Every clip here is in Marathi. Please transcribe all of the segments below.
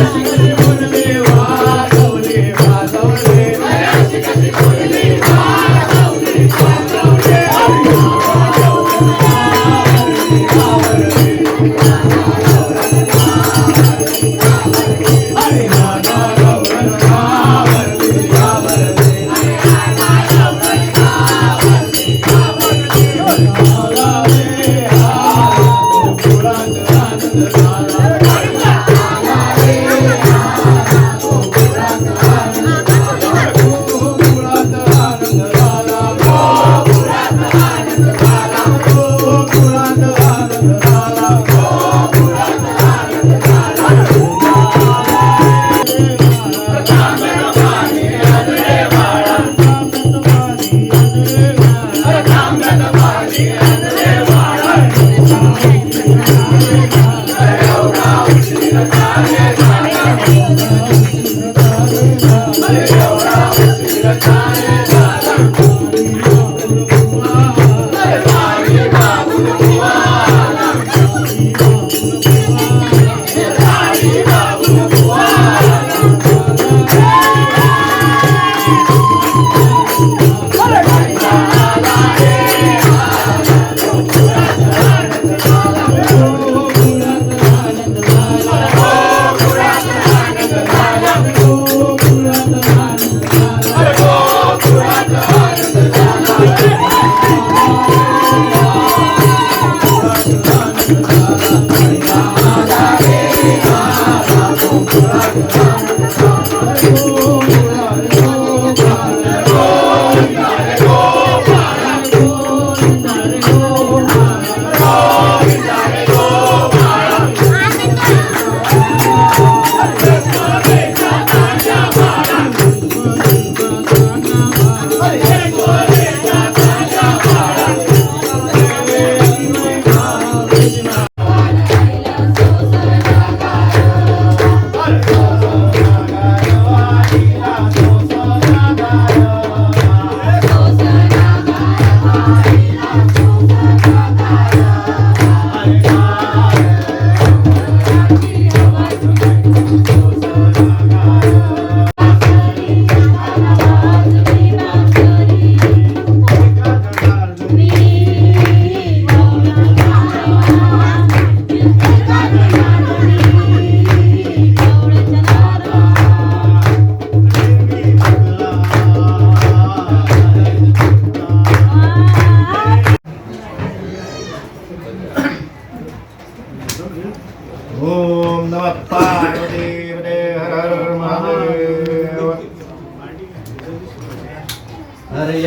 Música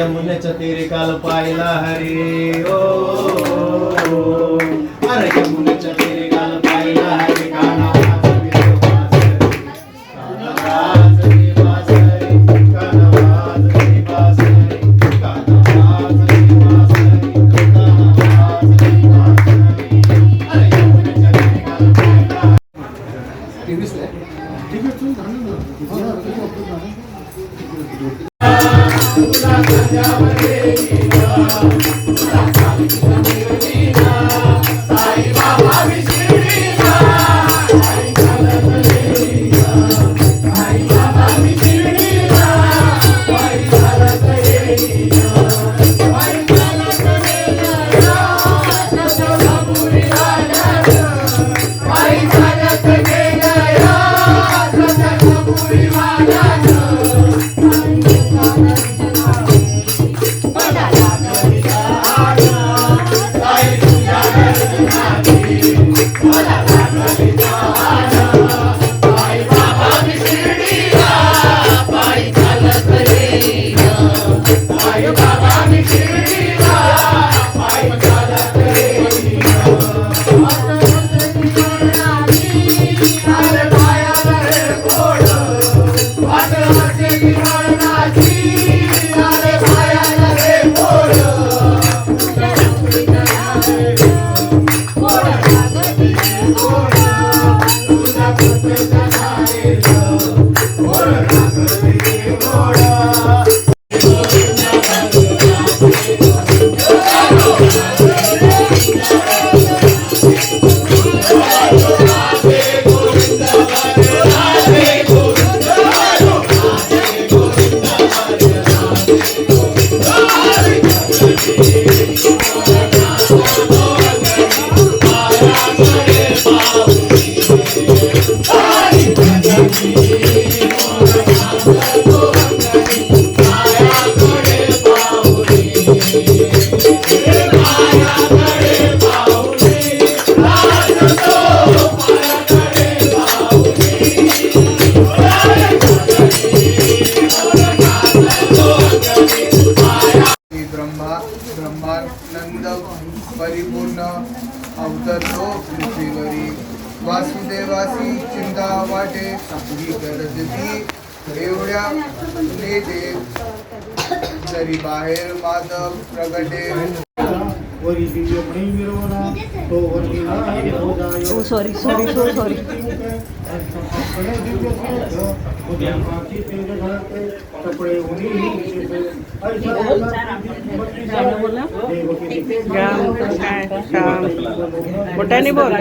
हरे यमुनेच्या काल पाहिला हरी ओ Yeah. गरज ती एवढ्या नेते जरी बाहेर माधव प्रगटे. सॉरी सॉरी सॉरी मोठ्याने बोल.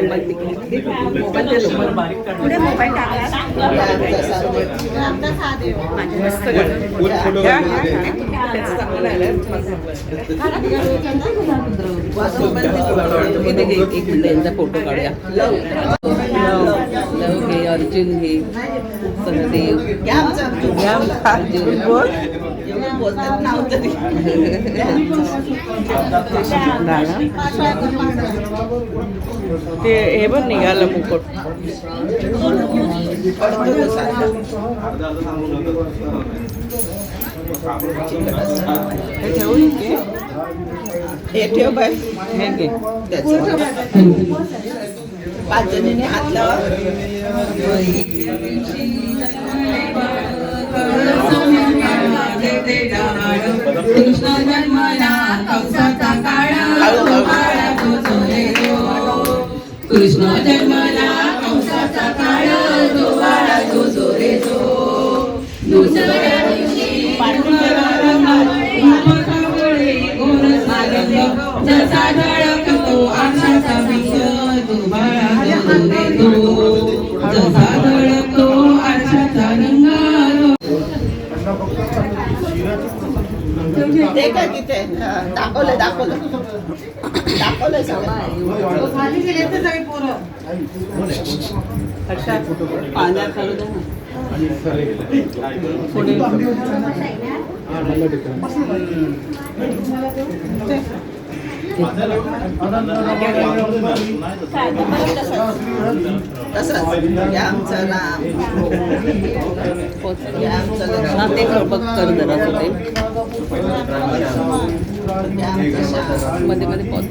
पुढे मोबाईल यांचा फोटो काढूया. लव घे अर्जुन घे सहदेव घ्या, अर्जुन. गाणं ते हे पण निघालं मुकुट. हे ठेवू हे ठेव बाय हे घे. पाच जणीने हात लावा कृष्ण जन्मला कंसाचा काळा ते काय तिथे? हा, दाखवलं दाखवलं दाखवलंय सगळं. पाण्यात घालू द्या ना. तसंच. या आमचं नाम या आमचं. हा ते बघ कर जरा तू ते या मध्ये मध्ये पॉज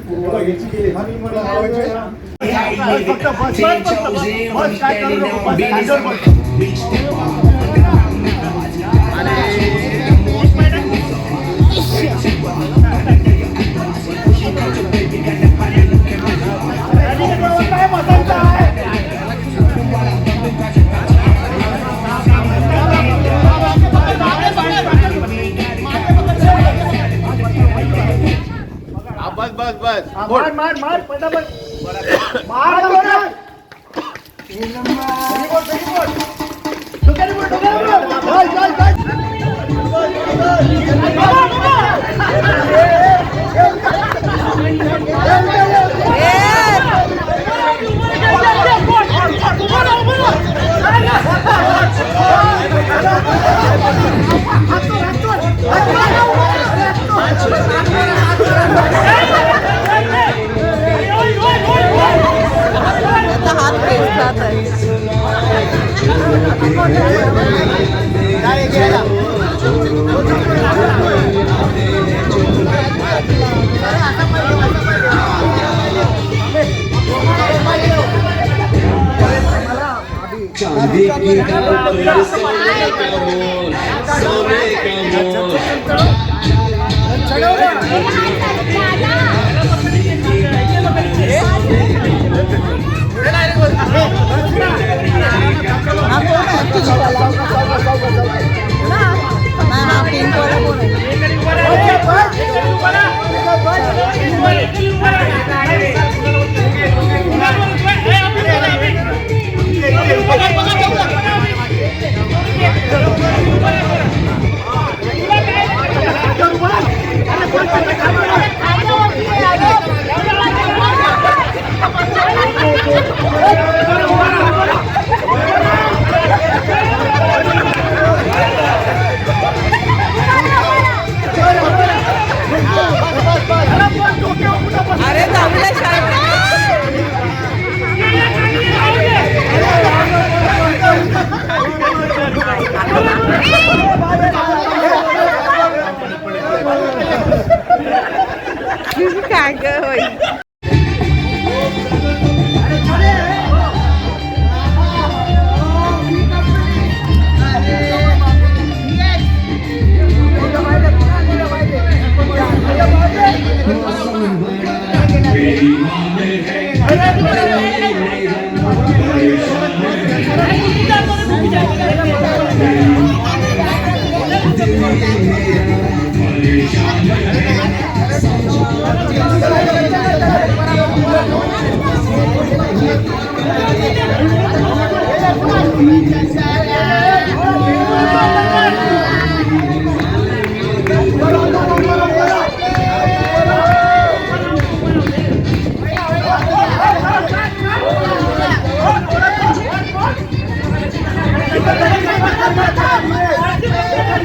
बस. बस बस हात खेचतात आहे चांदी की डाल पर सोने का मोल सोने का मोल हा कोण आहे पिंकवाला না Mata!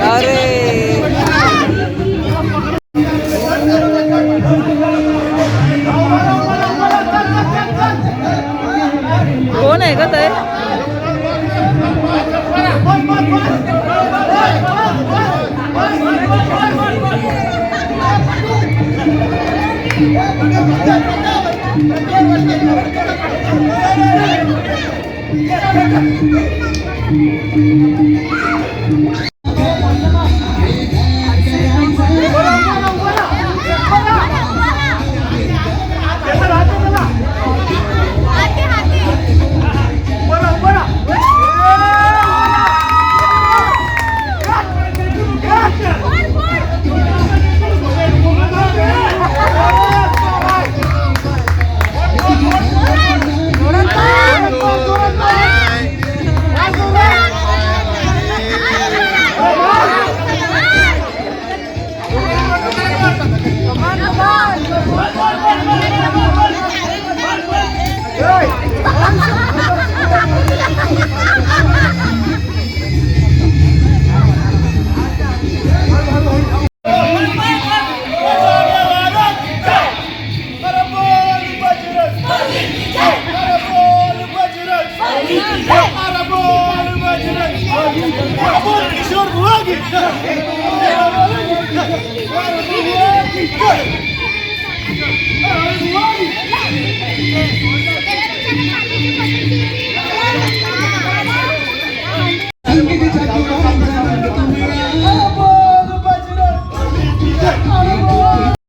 ¡Arre!